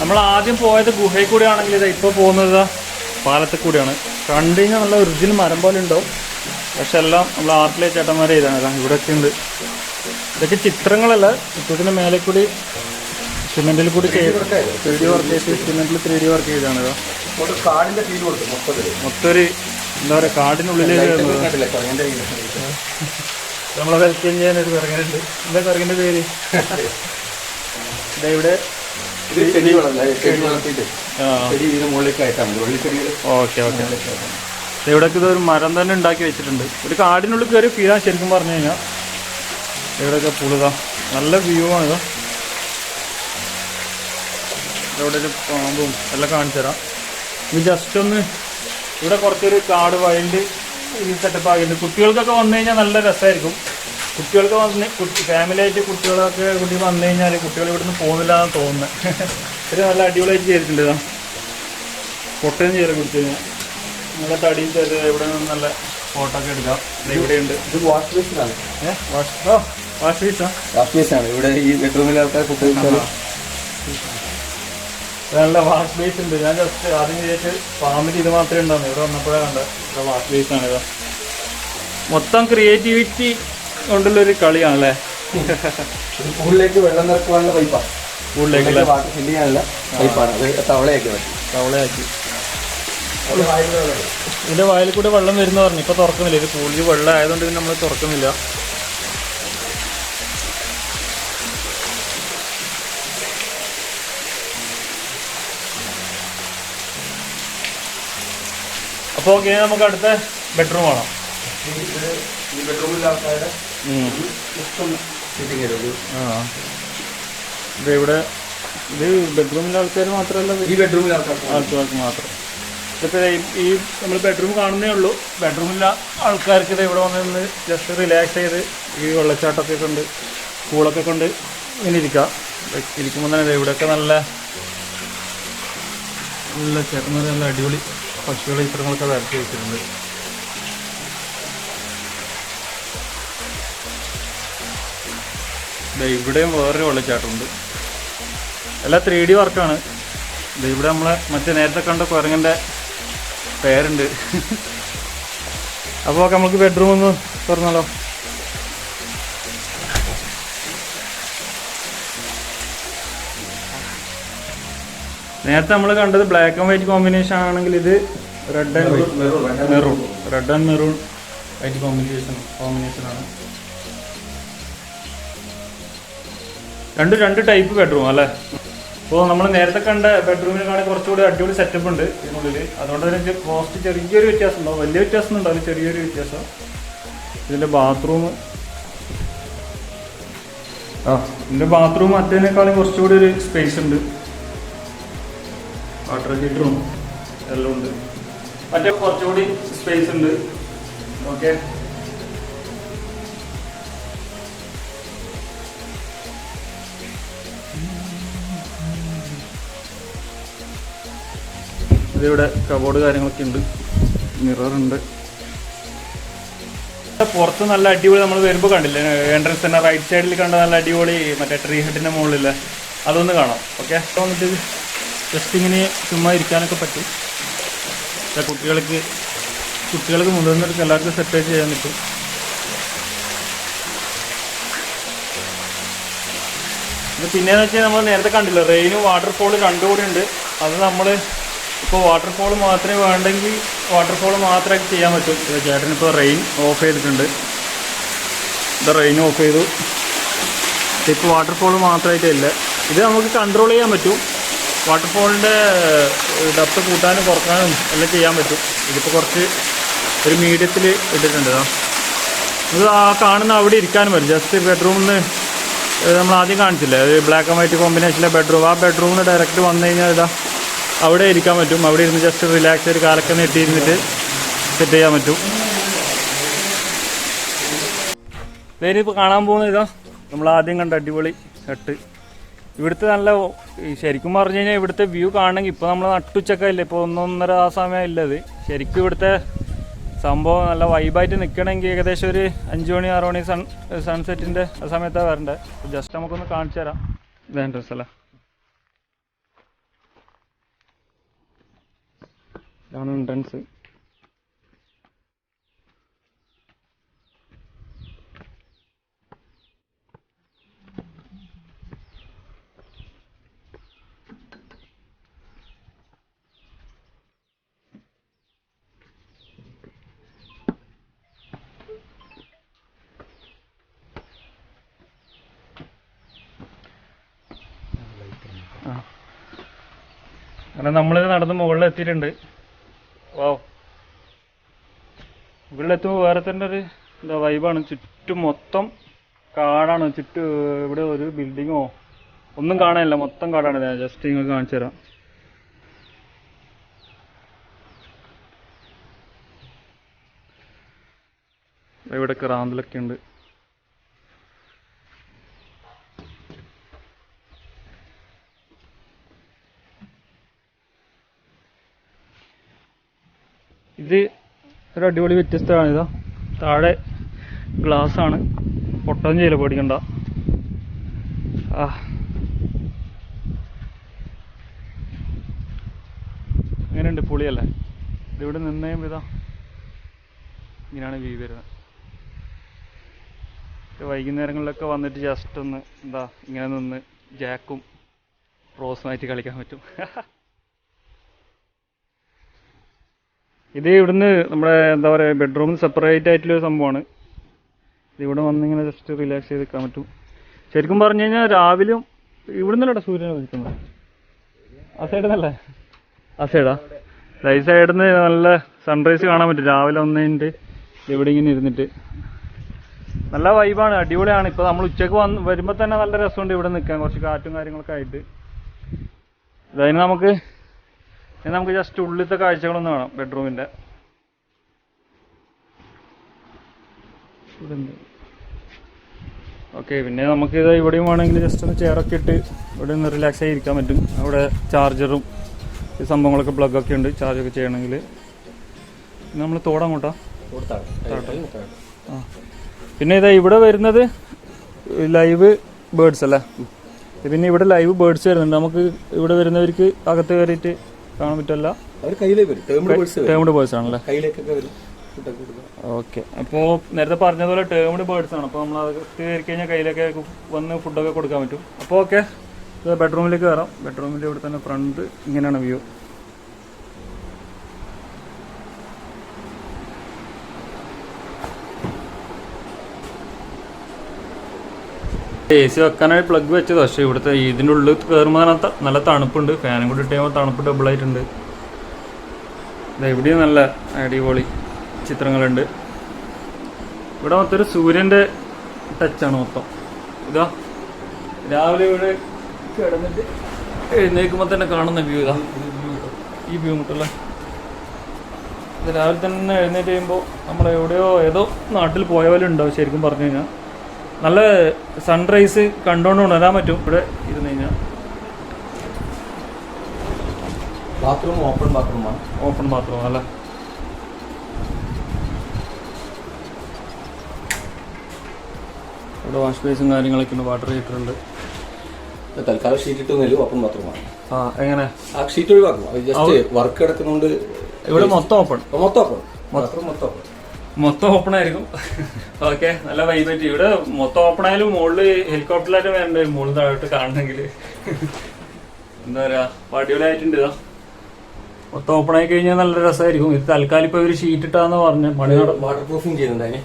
Speaker 1: നമ്മൾ ആദ്യം പോയത് ഗുഹയിൽ കൂടെ ആണെങ്കിൽ ഇതാ ഇപ്പോൾ പോകുന്നത് പാലത്തിൽ കൂടെയാണ്. കണ്ടു കഴിഞ്ഞാൽ നല്ല ഒറിജിനൽ മരം പോലെ ഉണ്ടാവും. പക്ഷെ എല്ലാം നമ്മൾ ആർട്ടിലെ ചേട്ടന്മാരെ ചെയ്താണ്. ഇതാ ഇവിടെയൊക്കെ ഉണ്ട്. ഇതൊക്കെ ചിത്രങ്ങളല്ല. ചിത്രത്തിന്റെ മേലെ കൂടി സിമെന്റിൽ കൂടി ചെയ്ത്. ത്രീ ഡി വർക്ക് ചെയ്ത് സിമെന്റിൽ ത്രീ ഡി വർക്ക് ചെയ്താണ്
Speaker 2: കാടിന്റെ ഫീൽ കൊടുക്കും
Speaker 1: മൊത്തം ഒരു എന്താ പറയുക കാടിനുള്ളിലേക്ക് നമ്മളെ വെൽക്കം ചെയ്യാൻ ഒരു വിറകനുണ്ട് എന്താ വിറകിന്റെ പേര്? ഇവിടെ ഇവിടെ
Speaker 2: ഇത് ചെടി വളർന്ന ചെടി വളർത്തിയിട്ട്.
Speaker 1: ആ.
Speaker 2: ചെടി ഇതിന് മുകളിലേക്ക് ആയിട്ടാണ് വെള്ളിച്ചെടികൾ
Speaker 1: ഓക്കെ ഓക്കെ. ഇവിടേക്ക് ഇതൊരു മരം തന്നെ ഉണ്ടാക്കി വെച്ചിട്ടുണ്ട്. ഒരു കാടിനുള്ളിൽ കയറി ഫീലാ ശരിക്കും പറഞ്ഞു കഴിഞ്ഞാൽ ഇവിടെയൊക്കെ പുളുതാ നല്ല വ്യൂ ആണ് ഇവിടെ ഒരു പാമ്പും എല്ലാം കാണിച്ചു തരാം ഇത് ജസ്റ്റ് ഒന്ന് ഇവിടെ കുറച്ചൊരു കാട് വൈൽഡ് ഈ സെറ്റപ്പ് ആക്കിയിട്ടുണ്ട്. കുട്ടികൾക്കൊക്കെ വന്നു കഴിഞ്ഞാൽ നല്ല രസമായിരിക്കും. കുട്ടികൾക്ക് വന്ന് കുട്ടി ഫാമിലി ആയിട്ട് കുട്ടികളൊക്കെ കുട്ടി വന്നു കഴിഞ്ഞാൽ കുട്ടികൾ ഇവിടുന്ന് പോകുന്നില്ല എന്ന് തോന്നുന്നത്. ഒരു നല്ല അടിപൊളിയായിട്ട് ചെയ്തിട്ടുണ്ട് ഇതാ. പൊട്ടയും ചേര കുടിച്ചു കഴിഞ്ഞാൽ നല്ല തടി തരും ഇവിടെ നിന്ന് നല്ല ഫോട്ടോ ഒക്കെ എടുക്കാം. ഇവിടെ ഉണ്ട്.
Speaker 2: ഇത് വാഷ് ബേസിനാണ്
Speaker 1: ഏ? വാഷ് ഓ വാഷ് ബേസാണ്
Speaker 2: വാഷ് ബേസാണ് ഇവിടെ ഈ ബെഡ്റൂമിലെ ആൾക്കാർ കഴിച്ചാലും
Speaker 1: നല്ല വാഷ് ബേസ് ഉണ്ട് ഞാൻ ജസ്റ്റ് ആദ്യം വിചാരിച്ച് ഫാമിലി ഇത് മാത്രമേ ഉണ്ടാവുന്നു. ഇവിടെ വന്നപ്പോഴേ കണ്ടത്. ഇവിടെ വാഷ് ബേസ് ആണ് ഇത്. മൊത്തം ക്രിയേറ്റിവിറ്റി കൊണ്ടുള്ളൊരു കളിയാണല്ലേ?
Speaker 2: പൂളിലേക്ക് വെള്ളം നിറക്കുവാനുള്ള പൈപ്പാണ്
Speaker 1: പൂളിലേക്ക്
Speaker 2: വാട്ടർ ഫില്ല് ചെയ്യാനുള്ള പൈപ്പാണ് അത് തവളയൊക്കെ
Speaker 1: തവളയാക്കി. ഇതിന്റെ വായിൽ കൂടെ വെള്ളം വരുന്ന പറഞ്ഞു. ഇപ്പൊ തുറക്കുന്നില്ല. ഇത് കൂടുതൽ വെള്ളം ആയതുകൊണ്ട് നമ്മൾ തുറക്കുന്നില്ല. അപ്പോൾ ഓക്കെ നമുക്ക് അടുത്ത ബെഡ്റൂം ആണോ
Speaker 2: ഈ ബെഡ്റൂമിലെ ആൾക്കാരുടെ
Speaker 1: ഇത് ഇവിടെ ഇത് ബെഡ്റൂമിലെ ആൾക്കാർ മാത്രമല്ല
Speaker 2: ഈ ബെഡ്റൂമിലെ ആൾക്കാർക്ക്
Speaker 1: മാത്രം. ഇതൊക്കെ ഈ- നമ്മൾ ബെഡ്റൂം കാണുന്നേ ഉള്ളൂ. ബെഡ്റൂമിലെ ആൾക്കാർക്ക് ഇത് ഇവിടെ വന്നിരുന്ന് ജസ്റ്റ് റിലാക്സ് ചെയ്ത് ഈ വെള്ളച്ചാട്ടമൊക്കെ കൊണ്ട് കൂളൊക്കെ കൊണ്ട് ഇങ്ങനെ ഇരിക്കാം. ഇരിക്കുമ്പോൾ തന്നെ ഇവിടെയൊക്കെ നല്ല നല്ല ചേട്ടന്മാർ നല്ല അടിപൊളി പക്ഷികളെ ചിത്രങ്ങളൊക്കെ വരച്ച് വെച്ചിട്ടുണ്ട്. ഇവിടെയും വേറൊരു വെള്ളച്ചാട്ടമുണ്ട്. എല്ലാ ത്രീ ഡി വർക്കാണ് ഇവിടെ നമ്മളെ മറ്റേ നേരത്തെ കണ്ട കുരങ്ങന്റെ പേരുണ്ട്. അപ്പോൾ നമുക്ക് ബെഡ്റൂം ഒന്ന് തുറന്നാലോ? നേരത്തെ നമ്മൾ കണ്ടത് ബ്ലാക്ക് ആൻഡ് വൈറ്റ് കോമ്പിനേഷൻ ആണെങ്കിൽ ഇത് red and maroon red and maroon white combination combination ആണ്. രണ്ട് രണ്ട് ടൈപ്പ് ബെഡ്റൂം അല്ലേ? അപ്പോൾ നമ്മൾ നേരത്തെ കണ്ട ബെഡ്റൂമിനെക്കാണെങ്കിൽ കുറച്ചുകൂടി അടിപൊളി സെറ്റപ്പ് ഉണ്ട് ഇതിനുള്ളിൽ അതുകൊണ്ട് തന്നെ കോസ്റ്റ് ചെറിയൊരു വ്യത്യാസം ഉണ്ടാവും. വലിയ വ്യത്യാസം ഉണ്ടാവില്ല ചെറിയൊരു വ്യത്യാസം. ഇതിന്റെ ബാത്റൂം ആ. ഇതിന്റെ ബാത്റൂം മറ്റേനേക്കാളും കുറച്ചുകൂടി ഒരു സ്പേസ് ഉണ്ട്. വാട്ടർ ഹീറ്ററും എല്ലാം ഉണ്ട്. മറ്റേ കുറച്ചുകൂടി സ്പേസ് ഉണ്ട്. ഓക്കെ ഇതിവിടെ കബോർഡ് കാര്യങ്ങളൊക്കെ ഉണ്ട്. മിററുണ്ട് പുറത്ത് നല്ല അടിപൊളി നമ്മൾ വരുമ്പോൾ കണ്ടില്ല? എൻട്രൻസ് തന്നെ റൈറ്റ് സൈഡിൽ കണ്ട നല്ല അടിപൊളി മറ്റേ ട്രീ ഹെഡിന്റെ മുകളിലെ. അതൊന്ന് കാണാം. ഓക്കെ വന്നിട്ട് ജസ്റ്റ് ഇങ്ങനെ ചുമ്മാ ഇരിക്കാനൊക്കെ പറ്റും. കുട്ടികൾക്ക് കുട്ടികൾക്ക് മുതിർന്നവർക്ക് എല്ലാവർക്കും സെറ്റ് ചെയ്യാൻ പറ്റും. ഇത് പിന്നെന്ന് വെച്ചാൽ നമ്മൾ നേരത്തെ കണ്ടില്ല റെയിനും വാട്ടർഫോൾ രണ്ടുകൂടി ഉണ്ട്. അത് നമ്മൾ ഇപ്പോൾ വാട്ടർഫോൾ മാത്രമേ വേണ്ടെങ്കിൽ വാട്ടർഫോൾ മാത്രമേ ചെയ്യാൻ പറ്റും. ഇപ്പോൾ റെയിൻ ഓഫ് ചെയ്തിട്ടുണ്ട്. ഇത് റെയിൻ ഓഫ് ചെയ്തു. ഇപ്പോൾ വാട്ടർഫോൾ മാത്രമായിട്ടില്ല ഇത് നമുക്ക് കൺട്രോൾ ചെയ്യാൻ പറ്റും. വാട്ടർഫോളിന്റെ ഡെപ്ത് കൂട്ടാനും കുറക്കാനും എല്ലാം ചെയ്യാൻ പറ്റും. ഇതിപ്പോൾ കുറച്ച് ഒരു മീഡിയത്തിൽ ഇട്ടിട്ടുണ്ട് ഇതാ ആ കാണുന്ന അവിടെ ഇരിക്കാനും പറ്റും. ജസ്റ്റ് ബെഡ്റൂമിൽ നിന്ന് നമ്മൾ ആദ്യം കാണിച്ചില്ലേ? ഒരു ബ്ലാക്ക് ആൻഡ് വൈറ്റ് കോമ്പിനേഷനിലെ ബെഡ്റൂം ആ ബെഡ്റൂമിൽ ഡയറക്റ്റ് വന്നു കഴിഞ്ഞാൽ ഇതാ അവിടെ ഇരിക്കാൻ പറ്റും. അവിടെ ഇരുന്ന് ജസ്റ്റ് റിലാക്സ് ഒരു കാലൊക്കെ നെട്ടിയിരുന്നിട്ട് സെറ്റ് ചെയ്യാൻ പറ്റും. ഇപ്പോൾ കാണാൻ പോകുന്നത് ഇതാ. നമ്മൾ ആദ്യം കണ്ട അടിപൊളി ഹട്ട് ഇവിടുത്തെ നല്ല ശരിക്കും പറഞ്ഞു കഴിഞ്ഞാൽ ഇവിടുത്തെ വ്യൂ കാണണമെങ്കിൽ ഇപ്പോൾ നമ്മൾ നട്ടുച്ചക്കല്ലേ? ഇപ്പോൾ ഒന്നൊന്നര ആ സമയം ഇല്ലത് ശരിക്കും ഇവിടുത്തെ സംഭവം നല്ല വൈബായിട്ട് നിൽക്കണമെങ്കിൽ ഏകദേശം ഒരു അഞ്ച് മണി ആറ് മണി സൺ സൺസെറ്റിന്റെ ആ സമയത്താണ് വരേണ്ടത് ജസ്റ്റ് നമുക്കൊന്ന് കാണിച്ചു തരാം. വേണ്ട സ്ഥലം. ഇതാണ് എൻട്രൻസ് അങ്ങനെ നമ്മളിത് നടന്ന് മുകളിൽ എത്തിയിട്ടുണ്ട് ഓ മുകളിലെത്തുമ്പോൾ വേറെ തന്നെ ഒരു എന്താ വൈബാണ് ചുറ്റും മൊത്തം കാടാണ്. ചുറ്റും ഇവിടെ ഒരു ബിൽഡിങ്ങോ ഒന്നും കാണാനില്ല. മൊത്തം കാടാണ്. ഞാൻ ജസ്റ്റ് നിങ്ങൾ കാണിച്ചു തരാം. ഇവിടെ ക്രാന്തിലൊക്കെ ഉണ്ട്. ഇത് ഒരു അടിപൊളി വ്യത്യസ്തമാണ് ഇതാ. താഴെ ഗ്ലാസ് ആണ് പൊട്ടൊന്നും ചെയ്യില്ല പേടിക്കണ്ട. ആ. എങ്ങനെയുണ്ട് പുളിയല്ലേ? ഇതിവിടെ നിന്നേം ഇതാ ഇങ്ങനെയാണ് വ്യൂ വരുന്നത്. വൈകുന്നേരങ്ങളിലൊക്കെ വന്നിട്ട് ജസ്റ്റ് ഒന്ന് എന്താ ഇങ്ങനെ നിന്ന് ജാക്കും റോസുമായിട്ട് കളിക്കാൻ പറ്റും. ഇത് ഇവിടുന്ന് നമ്മുടെ എന്താ പറയുക ബെഡ്റൂമിൽ സെപ്പറേറ്റ് ആയിട്ടുള്ള ഒരു സംഭവമാണ്. ഇവിടെ വന്നിങ്ങനെ ജസ്റ്റ് റിലാക്സ് ചെയ്ത് നിൽക്കാൻ പറ്റും. ശരിക്കും പറഞ്ഞു കഴിഞ്ഞാൽ രാവിലെയും ഇവിടുന്നല്ലേ സൂര്യനെ നിൽക്കുന്നത് ആ സൈഡിൽ നിന്നല്ലേ ആ സൈഡാ ഈ സൈഡിൽ നിന്ന് നല്ല സൺറൈസ് കാണാൻ പറ്റും. രാവിലെ വന്നതിന്റെ ഇവിടെ ഇങ്ങനെ ഇരുന്നിട്ട്. നല്ല വൈബാണ് അടിപൊളിയാണ്. ഇപ്പോൾ നമ്മൾ ഉച്ചയ്ക്ക് വന്ന് വരുമ്പോൾ തന്നെ നല്ല രസമുണ്ട് ഇവിടെ നിൽക്കാൻ കുറച്ച് കാറ്റും കാര്യങ്ങളൊക്കെ ആയിട്ട്. ഇതതിന് നമുക്ക് ഇനി നമുക്ക് ജസ്റ്റ് ഉള്ളിലത്തെ കാഴ്ചകളൊന്നും കാണാം ബെഡ്റൂമിന്റെ ഓക്കെ പിന്നെ നമുക്ക് ഇത് ഇവിടെയും വേണമെങ്കിൽ ജസ്റ്റ് ഒന്ന് ചെയറൊക്കെ ഇട്ട് ഇവിടെ ഒന്ന് റിലാക്സ് ആയി ഇരിക്കാൻ പറ്റും. അവിടെ ചാർജറും ഈ സംഭവങ്ങളൊക്കെ പ്ലഗ് ഒക്കെ ഉണ്ട് ചാർജ് ഒക്കെ ചെയ്യണമെങ്കിൽ. നമ്മൾ തോടങ്ങോട്ടാ ആ. പിന്നെ ഇതാ ഇവിടെ വരുന്നത് ലൈവ് ബേഡ്സ് അല്ലേ? പിന്നെ ഇവിടെ ലൈവ് ബേഡ്സ് വരുന്നുണ്ട്. നമുക്ക് ഇവിടെ വരുന്നവർക്ക് അകത്ത് കയറിയിട്ട് കാണാൻ
Speaker 2: പറ്റുമല്ല? ടേംഡ് ബേർഡ്സ്
Speaker 1: ആണല്ലേ? ഓക്കെ. അപ്പോൾ നേരത്തെ പറഞ്ഞതുപോലെ ടേംഡ് ബേർഡ്സ് ആണ്. അപ്പോൾ നമ്മൾ അത് കയറി കഴിഞ്ഞാൽ കയ്യിലൊക്കെ വന്ന് ഫുഡൊക്കെ കൊടുക്കാൻ പറ്റും. അപ്പോൾ ഓക്കെ. ബെഡ്റൂമിലേക്ക് കയറാം ബെഡ്റൂമിന്റെ ഇവിടെ തന്നെ ഫ്രണ്ട് ഇങ്ങനെയാണ് വ്യൂ എ സി വെക്കാനായി പ്ലഗ് വെച്ചത്. പക്ഷേ ഇവിടുത്തെ ഇതിന്റെ ഉള്ളിൽ കയറുമ്പോൾ നല്ല നല്ല തണുപ്പുണ്ട്. ഫാനും കൂടി ഇട്ട് കഴിയുമ്പോൾ തണുപ്പ് ദാ ഇവിടെയും നല്ല അടിപൊളി ചിത്രങ്ങളുണ്ട്. ഇവിടെ മൊത്തം സൂര്യന്റെ ടച്ചാണ് മൊത്തം. ഇതാ. രാവിലെ ഇവിടെ കിടന്നിട്ട് എഴുന്നേൽക്കുമ്പോൾ തന്നെ കാണുന്ന വ്യൂ ഇതാ. ഈ വ്യൂ മുട്ടല്ല രാവിലെ തന്നെ എഴുന്നേറ്റ് കഴിയുമ്പോൾ നമ്മൾ എവിടെയോ ഏതോ നാട്ടിൽ പോയ പോലെ ഉണ്ടാവും ശരിക്കും പറഞ്ഞു കഴിഞ്ഞാൽ നല്ല സൺറൈസ് കണ്ടുകൊണ്ട് ഉണരാൻ പറ്റും. ഇവിടെ ഇരുന്ന് കഴിഞ്ഞാൽ
Speaker 2: ബാത്റൂം ഓപ്പൺ ബാത്റൂമാണ്
Speaker 1: ഓപ്പൺ ബാത്റൂം അല്ല? ഇവിടെ വാഷ് ബേസും കാര്യങ്ങളൊക്കെ ഉണ്ട് വാട്ടർ ഹീറ്റർ ഉണ്ട്.
Speaker 2: തൽക്കാലം ഷീറ്റ് ഇട്ടൊന്നുമില്ല ഓപ്പൺ ബാത്റൂമാണ്
Speaker 1: ആ എങ്ങനെ?
Speaker 2: ആ ഷീറ്റ് ഒഴിവാക്കും ജസ്റ്റ് വർക്ക് കിടക്കുന്നതുകൊണ്ട്
Speaker 1: ഇവിടെ മൊത്തം ഓപ്പൺ
Speaker 2: മൊത്തം ഓപ്പൺ മൊത്തം മൊത്തം
Speaker 1: മൊത്തം ഓപ്പൺ ആയിരിക്കും. ഓക്കെ നല്ല വൈബായിട്ട് ഇവിടെ മൊത്തം ഓപ്പൺ ആയാലും മുകളിൽ ഹെലികോപ്റ്ററിലായിട്ട് വേണ്ട? മുകളിൽ താഴോട്ട് കാണണമെങ്കിൽ എന്താ പറയാ? അടിപൊളിയായിട്ടുണ്ട് ഇതാ. മൊത്തം ഓപ്പൺ ആയി കഴിഞ്ഞാൽ നല്ല രസമായിരിക്കും. ഇത് തൽക്കാലം ഇപ്പൊ ഇവർ ഷീറ്റ് ഇട്ടാന്ന് പറഞ്ഞു മണിയോട്
Speaker 2: വാട്ടർ പ്രൂഫിംഗ് ചെയ്യുന്നുണ്ടായിരുന്നു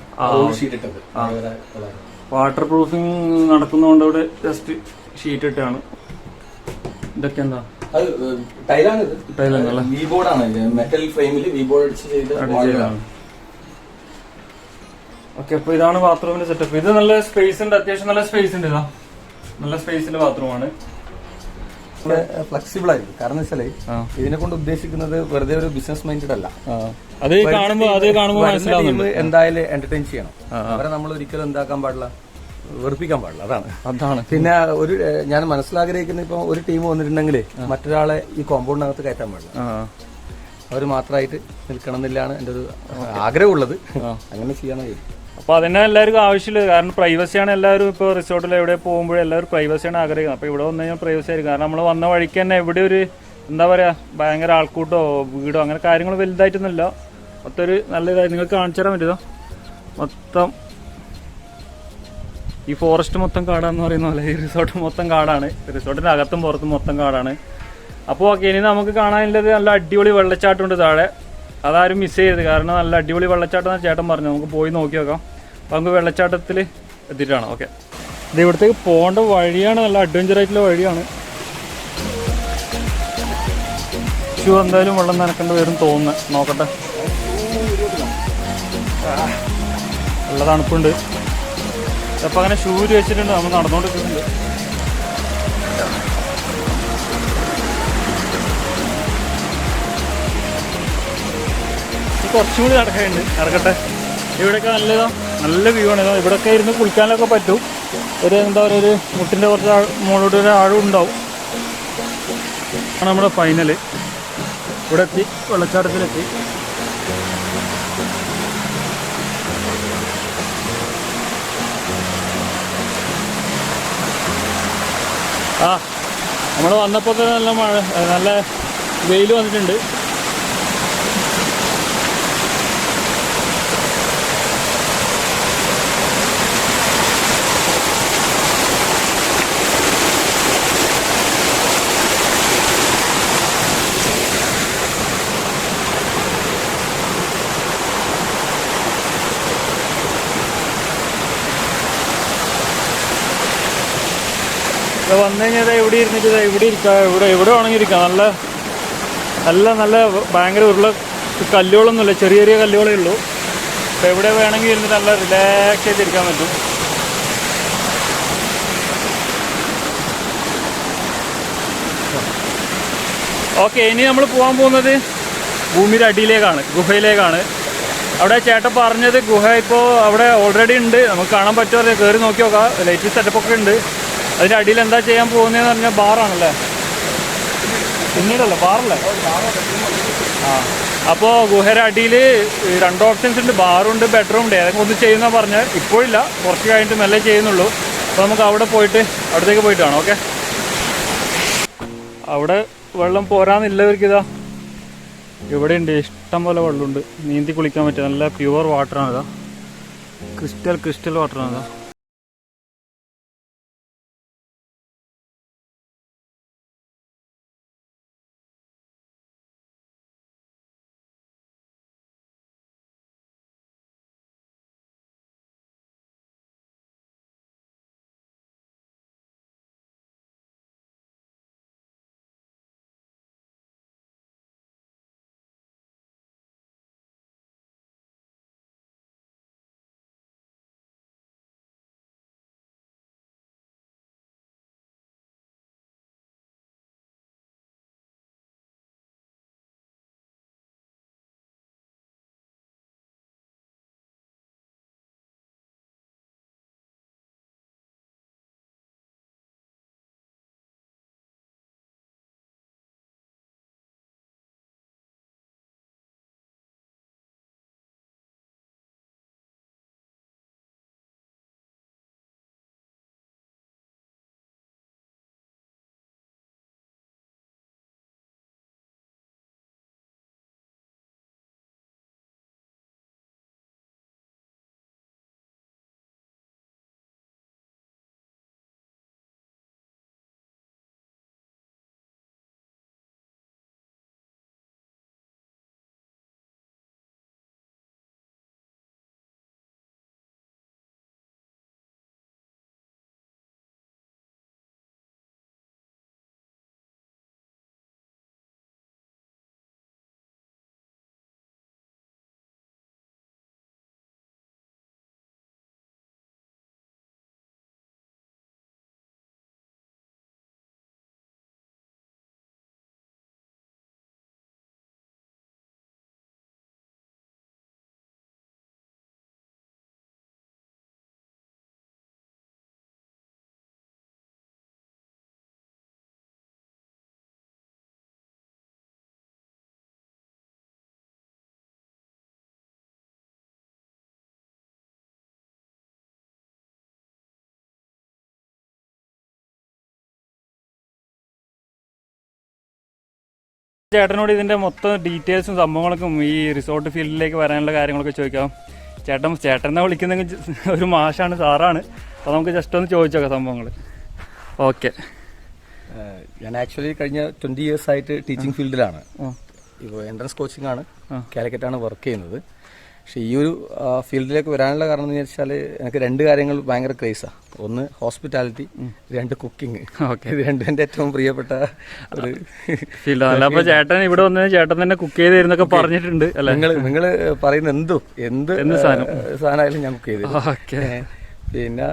Speaker 1: വാട്ടർ പ്രൂഫിംഗ് നടക്കുന്നതുകൊണ്ട് ഇവിടെ ജസ്റ്റ് ഷീറ്റ് ഇട്ടാണ്. ഇതൊക്കെ എന്താ?
Speaker 2: ടൈലാണ് ടൈലാണ് മെറ്റൽ ഫ്രെയിമിൽ വി ബോർഡ് അടിച്ച് ചെയ്ത.
Speaker 1: ഓക്കെ അപ്പൊ ഇതാണ് ബാത്റൂമിന്റെ സെറ്റപ്പ് ഇത് നല്ല സ്പേസ് ഉണ്ട് അത്യാവശ്യം നല്ല സ്പേസ് ഉണ്ട് ഇതാ. നല്ല സ്പേസിന്റെ ബാത്റൂമാണ്
Speaker 2: ആണ്. ഫ്ലെക്സിബിൾ ആയിരിക്കും. കാരണം
Speaker 1: വെച്ചാൽ
Speaker 2: ഇതിനെ കൊണ്ട് ഉദ്ദേശിക്കുന്നത് വെറുതെ ഒരു ബിസിനസ് മൈൻഡഡ് അല്ല.
Speaker 1: അത് കാണുമ്പോൾ അത്
Speaker 2: കാണുമ്പോൾ എന്തായാലും എന്റർടൈൻ ചെയ്യണം. അവരെ നമ്മൾ ഒരിക്കലും എന്താക്കാൻ പാടില്ല വെറുപ്പിക്കാൻ പാടില്ല. അതാണ്.
Speaker 1: അതാണ്.
Speaker 2: പിന്നെ ഒരു ഞാൻ മനസ്സിലാഗ്രഹിക്കുന്ന ഇപ്പൊ ഒരു ടീം വന്നിട്ടുണ്ടെങ്കിൽ മറ്റൊരാളെ ഈ കോമ്പൗണ്ടിനകത്ത് കയറ്റാൻ പാടില്ല. അവർ മാത്രമായിട്ട് നിൽക്കണം എന്നില്ലാണ് എന്റെ ഒരു ആഗ്രഹമുള്ളത്. അങ്ങനെ ചെയ്യാനാണ് വിചാരിക്കുന്നത്.
Speaker 1: അപ്പൊ അതിനെ എല്ലാവർക്കും ആവശ്യമില്ല കാരണം പ്രൈവസിയാണ് എല്ലാവരും ഇപ്പോൾ റിസോർട്ടിൽ എവിടെ പോകുമ്പോഴും എല്ലാവരും പ്രൈവസിയാണ് ആഗ്രഹിക്കുന്നത്. അപ്പോൾ ഇവിടെ വന്നു കഴിഞ്ഞാൽ പ്രൈവസി ആയിരിക്കും. കാരണം നമ്മൾ വന്ന വഴിക്ക് തന്നെ എവിടെ ഒരു എന്താ പറയുക ഭയങ്കര ആൾക്കൂട്ടോ വീടോ അങ്ങനെ കാര്യങ്ങൾ വലുതായിട്ടൊന്നുമില്ല. മൊത്തം ഒരു നല്ല ഇതായി. നിങ്ങൾ കാണിച്ചു തരാൻ പറ്റുമോ? മൊത്തം ഈ ഫോറസ്റ്റ് മൊത്തം കാടാന്ന് പറയുന്ന പോലെ ഈ റിസോർട്ട് മൊത്തം കാടാണ്. റിസോർട്ടിന്റെ അകത്തും പുറത്തും മൊത്തം കാടാണ്. അപ്പോൾ ഓക്കെ ഇനി നമുക്ക് കാണാനുള്ളത് നല്ല അടിപൊളി വെള്ളച്ചാട്ടമുണ്ട് താഴെ. അതാരും മിസ് ചെയ്യരുത്. കാരണം നല്ല അടിപൊളി വെള്ളച്ചാട്ടം ചേട്ടൻ പറഞ്ഞു നമുക്ക് പോയി നോക്കി നോക്കാം. നമുക്ക് വെള്ളച്ചാട്ടത്തിൽ എത്തിയിട്ടാണ്. ഓക്കെ. ഇത് ഇവിടത്തേക്ക് പോകേണ്ട വഴിയാണ് നല്ല അഡ്വഞ്ചർ ആയിട്ടുള്ള വഴിയാണ്. ഷൂ എന്തായാലും വെള്ളം നനക്കേണ്ടി വരും തോന്നുന്നത് നോക്കട്ടെ. നല്ല തണുപ്പുണ്ട്. അപ്പം അങ്ങനെ ഷൂ വെച്ചിട്ടുണ്ട്. നമ്മൾ നടന്നുകൊണ്ടിരിക്കുന്നുണ്ട് ഇത് കുറച്ചും കൂടി നടക്കാനുണ്ട്. നടക്കട്ടെ. ഇവിടെയൊക്കെ നല്ലതാ. നല്ല വ്യൂ ആണ്. ഇവിടെയൊക്കെ ഇരുന്ന് കുളിക്കാനൊക്കെ പറ്റും. ഒരു എന്താ പറയുക ഒരു മുട്ടിന്റെ കുറച്ച് മുകളിലോട്ട് ഒരു ആഴം ഉണ്ടാവും. ആണ് നമ്മുടെ ഫൈനൽ ഇവിടെ എത്തി വെള്ളച്ചാട്ടത്തിലെത്തി. ആ നമ്മൾ വന്നപ്പോൾ തന്നെ നല്ല മഴ നല്ല വെയിൽ വന്നിട്ടുണ്ട്. ഇവിടെ വന്നു കഴിഞ്ഞാൽ ഇവിടെ ഇരുന്നിട്ട് ഇതാ ഇവിടെ ഇരിക്കാം ഇവിടെ എവിടെ വേണമെങ്കിൽ ഇരിക്കാം. നല്ല നല്ല നല്ല ഭയങ്കര ഉരുള കല്ലുകളൊന്നുമില്ല ചെറിയ ചെറിയ കല്ലുകളേ ഉള്ളൂ. അപ്പോൾ എവിടെ വേണമെങ്കിൽ ഇരുന്നിട്ട് നല്ല റിലാക്സ് ചെയ്തിരിക്കാൻ പറ്റും. ഓക്കെ ഇനി നമ്മൾ പോകാൻ പോകുന്നത് ഭൂമിയുടെ അടിയിലേക്കാണ് ഗുഹയിലേക്കാണ്. അവിടെ ചേട്ടൻ പറഞ്ഞത് ഗുഹ ഇപ്പോൾ അവിടെ ഓൾറെഡി ഉണ്ട്. നമുക്ക് കാണാൻ പറ്റുമോ? കയറി നോക്കി നോക്കാം. ലൈറ്റ് സെറ്റപ്പ് ഒക്കെ ഉണ്ട്. അതിന്റെ അടിയിൽ എന്താ ചെയ്യാൻ പോകുന്നതെന്ന് പറഞ്ഞാൽ ബാറാണല്ലേ പിന്നീടല്ലേ ബാറല്ലേ ആ അപ്പോൾ ഗുഹയുടെ അടിയിൽ രണ്ട് ഓപ്ഷൻസ് ഉണ്ട്. ബാറുണ്ട് ബെഡ്റൂം ഉണ്ട്. ഏതെങ്കിലും ഒന്ന് ചെയ്യുന്ന പറഞ്ഞാൽ ഇപ്പോഴില്ല കുറച്ച് കഴിഞ്ഞിട്ട് മെല്ലെ ചെയ്യുന്നുള്ളൂ. അപ്പോൾ നമുക്ക് അവിടെ പോയിട്ട് അവിടത്തേക്ക് പോയിട്ട് കാണാം ഓക്കെ? അവിടെ വെള്ളം പോരാന്നില്ലവർക്ക് ഇതാ ഇവിടെ ഉണ്ട് ഇഷ്ടം പോലെ വെള്ളമുണ്ട്. നീന്തി കുളിക്കാൻ പറ്റുക നല്ല പ്യുവർ വാട്ടറാണ് ഇതാ ക്രിസ്റ്റൽ ക്രിസ്റ്റൽ വാട്ടറാണ് ഇതാ ചേട്ടനോട് ഇതിന്റെ മൊത്തം ഡീറ്റെയിൽസും സംഭവങ്ങളൊക്കെ ഈ റിസോർട്ട് ഫീൽഡിലേക്ക് വരാനുള്ള കാര്യങ്ങളൊക്കെ ചോദിക്കാം. ചേട്ടൻ ചേട്ടനെ വിളിക്കുന്നെങ്കിൽ ഒരു മാഷാണ് സാറാണ്. അപ്പോൾ നമുക്ക് ജസ്റ്റ് ഒന്ന് ചോദിച്ചോക്കാം സംഭവങ്ങൾ ഓക്കെ.
Speaker 2: ഞാൻ ആക്ച്വലി കഴിഞ്ഞ ട്വന്റി ഇയേഴ്സ് ആയിട്ട് ടീച്ചിങ് ഫീൽഡിലാണ് ഇപ്പോൾ എൻട്രൻസ് കോച്ചിങ് ആണ് കാലിക്കറ്റാണ് വർക്ക് ചെയ്യുന്നത്. പക്ഷെ ഈ ഒരു ഫീൽഡിലേക്ക് വരാനുള്ള കാരണം എന്ന് വെച്ചാൽ എനിക്ക് രണ്ട് കാര്യങ്ങൾ ഭയങ്കര ക്രേസാണ് ഒന്ന് ഹോസ്പിറ്റാലിറ്റി രണ്ട് കുക്കിംഗ്.
Speaker 1: ഓക്കെ.
Speaker 2: ഇത് രണ്ടും എന്റെ ഏറ്റവും പ്രിയപ്പെട്ട ഒരു
Speaker 1: ഫീൽഡാണ് അപ്പോൾ ചേട്ടൻ ഇവിടെ വന്ന് ചേട്ടൻ തന്നെ കുക്ക് ചെയ്ത് തരുന്നൊക്കെ പറഞ്ഞിട്ടുണ്ട് അല്ലേ?
Speaker 2: നിങ്ങൾ നിങ്ങൾ പറയുന്ന എന്തോ എന്ത്
Speaker 1: സാധനം?
Speaker 2: സാധനമായാലും ഞാൻ കുക്ക് ചെയ്ത് പിന്നെ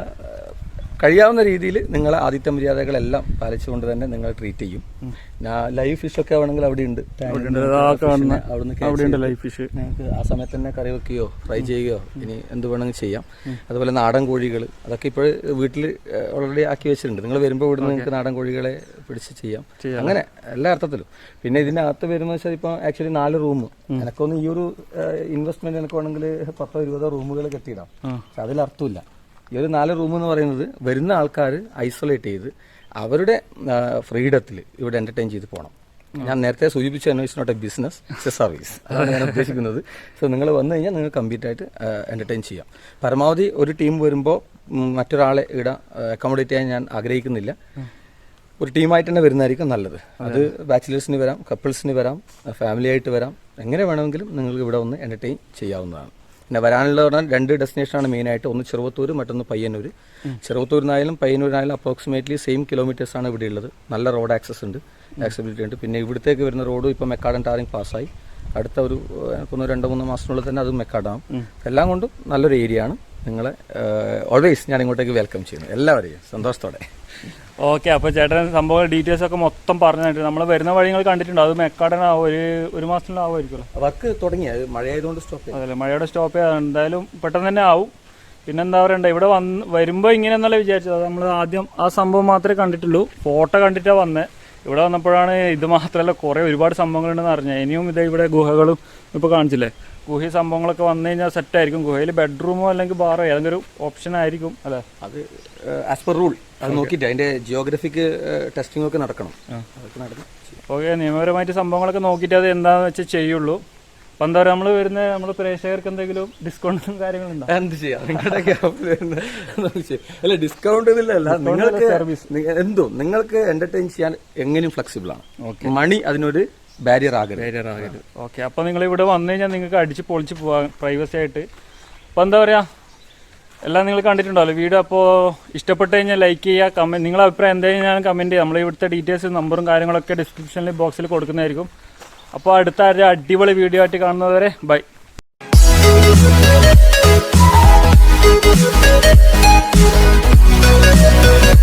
Speaker 2: കഴിയാവുന്ന രീതിയിൽ നിങ്ങൾ ആദിത്യ മര്യാദകളെല്ലാം പാലിച്ചുകൊണ്ട് തന്നെ നിങ്ങൾ ട്രീറ്റ് ചെയ്യും. ലൈവ് ഫിഷ് ഒക്കെ ആണെങ്കിൽ അവിടെ ഉണ്ട്. അവിടുന്ന്
Speaker 1: ലൈഫ് ഫിഷ്
Speaker 2: നിങ്ങൾക്ക് ആ സമയത്ത് തന്നെ കറി വെക്കുകയോ ഫ്രൈ ചെയ്യുകയോ ഇനി എന്ത് വേണമെങ്കിൽ ചെയ്യാം. അതുപോലെ നാടൻ കോഴികൾ അതൊക്കെ ഇപ്പോൾ വീട്ടിൽ ഓൾറെഡി ആക്കി വെച്ചിട്ടുണ്ട്. നിങ്ങൾ വരുമ്പോൾ ഇവിടുന്ന് നിങ്ങൾക്ക് നാടൻ കോഴികളെ പിടിച്ച് ചെയ്യാം. അങ്ങനെ എല്ലാ അർത്ഥത്തിലും. പിന്നെ ഇതിനകത്ത് വരുന്ന വെച്ചാൽ ഇപ്പോൾ ആക്ച്വലി നാല് റൂം എനക്കൊന്ന് ഈ ഒരു ഇൻവെസ്റ്റ്മെന്റ് എനിക്ക് വേണമെങ്കിൽ പത്തോ ഇരുപതോ റൂമുകൾ കെട്ടിയിടാം. പക്ഷെ അതിലർത്ഥമില്ല. ഈ ഒരു നാല് റൂം എന്ന് പറയുന്നത് വരുന്ന ആൾക്കാർ ഐസൊലേറ്റ് ചെയ്ത് അവരുടെ ഫ്രീഡത്തിൽ ഇവിടെ എന്റർടൈൻ ചെയ്ത് പോകണം ഞാൻ നേരത്തെ സൂചിപ്പിച്ച is not a business it's a service അതാണ് ഞാൻ ഉദ്ദേശിക്കുന്നത്. സോ നിങ്ങൾ വന്നു കഴിഞ്ഞാൽ നിങ്ങൾ കംപ്ലീറ്റ് ആയിട്ട് എന്റർടൈൻ ചെയ്യാം. പരമാവധി ഒരു ടീം വരുമ്പോൾ മറ്റൊരാളെ ഇവിടെ അക്കോമഡേറ്റ് ചെയ്യാൻ ഞാൻ ആഗ്രഹിക്കുന്നില്ല. ഒരു ടീമായിട്ട് തന്നെ വരുന്നതായിരിക്കും നല്ലത്. അത് ബാച്ചിലേഴ്സിന് വരാം കപ്പിൾസിന് വരാം ഫാമിലി ആയിട്ട് വരാം. എങ്ങനെ വേണമെങ്കിലും നിങ്ങൾക്ക് ഇവിടെ വന്ന് എന്റർടൈൻ ചെയ്യാവുന്നതാണ്. പിന്നെ വരാനുള്ള പറഞ്ഞാൽ രണ്ട് ഡെസ്റ്റിനേഷനാണ് മെയിനായിട്ട്. ഒന്ന് ചെറുവത്തൂർ മറ്റൊന്ന് പയ്യന്നൂർ ചെറുവത്തൂരിനായാലും പയ്യന്നൂരിനായാലും അപ്രോക്സിമേറ്റ്ലി സെയിം കിലോമീറ്റേഴ്സ് ആണ് ഇവിടെ ഉള്ളത്. നല്ല റോഡ് ആക്സസ് ഉണ്ട്. ആക്സിബിലിറ്റി ഉണ്ട്. പിന്നെ ഇവിടത്തേക്ക് വരുന്ന റോഡ് ഇപ്പോൾ മെക്കാഡൻ ടാറിംഗ് പാസ്സായി. അടുത്ത ഒരു ഒന്ന് രണ്ടോ മൂന്നോ മാസത്തിനുള്ളിൽ തന്നെ അത് മെക്കാഡാം എല്ലാം കൊണ്ടും നല്ലൊരു ഏരിയ ആണ്. നിങ്ങളെ ഓൾവേസ് ഞാൻ ഇങ്ങോട്ടേക്ക് വെൽക്കം ചെയ്യുന്നു. എല്ലാവരെയും സന്തോഷത്തോടെ.
Speaker 1: ഓക്കെ അപ്പോൾ ചേട്ടൻ സംഭവം ഡീറ്റെയിൽസ് ഒക്കെ മൊത്തം പറഞ്ഞു തന്നിട്ട് നമ്മൾ വരുന്ന വഴി നിങ്ങൾ കണ്ടിട്ടുണ്ട്. അത് മെക്കാടൻ ഒരു ഒരു മാസത്തിലാവുമായിരിക്കുമല്ലോ
Speaker 2: വർക്ക് തുടങ്ങി. അത് മഴയായതുകൊണ്ട് സ്റ്റോപ്പ് ചെയ്യും
Speaker 1: അതല്ലേ മഴയുടെ സ്റ്റോപ്പ് ചെയ്യാതെ എന്തായാലും പെട്ടെന്ന് തന്നെ ആവും. പിന്നെന്താ പറയണ്ട ഇവിടെ വന്ന് വരുമ്പോൾ ഇങ്ങനെ എന്നല്ല വിചാരിച്ചത് നമ്മൾ ആദ്യം ആ സംഭവം മാത്രമേ കണ്ടിട്ടുള്ളൂ. ഫോട്ടോ കണ്ടിട്ടാണ് വന്നത് ഇവിടെ വന്നപ്പോഴാണ് ഇത് മാത്രമല്ല കുറേ ഒരുപാട് സംഭവങ്ങളുണ്ടെന്ന് അറിഞ്ഞത്. ഇനിയും ഇത് ഇവിടെ ഗുഹകളും ഇപ്പോൾ കാണിച്ചില്ലേ? ഗുഹ സംഭവങ്ങളൊക്കെ വന്നു കഴിഞ്ഞാൽ സെറ്റ് ആയിരിക്കും. ഗുഹയിൽ ബെഡ്റൂമോ അല്ലെങ്കിൽ ബാറോ ഏതെങ്കിലും ഒരു ഓപ്ഷൻ ആയിരിക്കും അല്ലേ?
Speaker 2: അത് ആസ് പെർ റൂൾ അത് നോക്കിയിട്ട് അതിന്റെ ജിയോഗ്രഫിക്ക് ടെസ്റ്റിംഗ് ഒക്കെ നടക്കണം. അതൊക്കെ നടക്കും.
Speaker 1: ഓക്കെ നിയമപരമായിട്ട് സംഭവങ്ങളൊക്കെ നോക്കിയിട്ട് അത് എന്താണെന്ന് വെച്ചാൽ ചെയ്യുള്ളൂ. അപ്പം എന്താ പറയുക നമ്മൾ വരുന്ന നമ്മൾ പ്രേക്ഷകർക്ക് എന്തെങ്കിലും ഡിസ്കൗണ്ടും കാര്യങ്ങളുണ്ടോ
Speaker 2: എന്ത് ചെയ്യാം? നിങ്ങളുടെ ക്യാമ്പിൽ വരുന്ന അല്ല ഡിസ്കൗണ്ട് ഇല്ല നിങ്ങൾക്ക് സർവീസ് എന്തോ നിങ്ങൾക്ക് എന്റർടൈൻ ചെയ്യാൻ എങ്ങനെയും ഫ്ലെക്സിബിൾ ആണ്. മണി അതിനൊരു ബാരിയർ ആകരുത്. ബാരിയർ ആകരുത്.
Speaker 1: ഓക്കെ അപ്പോൾ നിങ്ങൾ ഇവിടെ വന്നു കഴിഞ്ഞാൽ നിങ്ങൾക്ക് അടിച്ച് പൊളിച്ച് പോവാം പ്രൈവസി ആയിട്ട്. അപ്പോൾ എന്താ പറയുക എല്ലാം നിങ്ങൾ കണ്ടിട്ടുണ്ടാവല്ലോ വീഡിയോ അപ്പോൾ ഇഷ്ടപ്പെട്ട് കഴിഞ്ഞാൽ ലൈക്ക് ചെയ്യുക കമന്റ് നിങ്ങളുടെ അഭിപ്രായം എന്തായാലും കമന്റ് ചെയ്യുക നമ്മൾ ഇവിടുത്തെ ഡീറ്റെയിൽസ് നമ്പറും കാര്യങ്ങളൊക്കെ ഡിസ്ക്രിപ്ഷനിൽ ബോക്സിൽ കൊടുക്കുന്നതായിരിക്കും. അപ്പോൾ അടുത്ത ഒരു അടിപൊളി വീഡിയോ ആയിട്ട് കാണുന്നവരെ ബൈ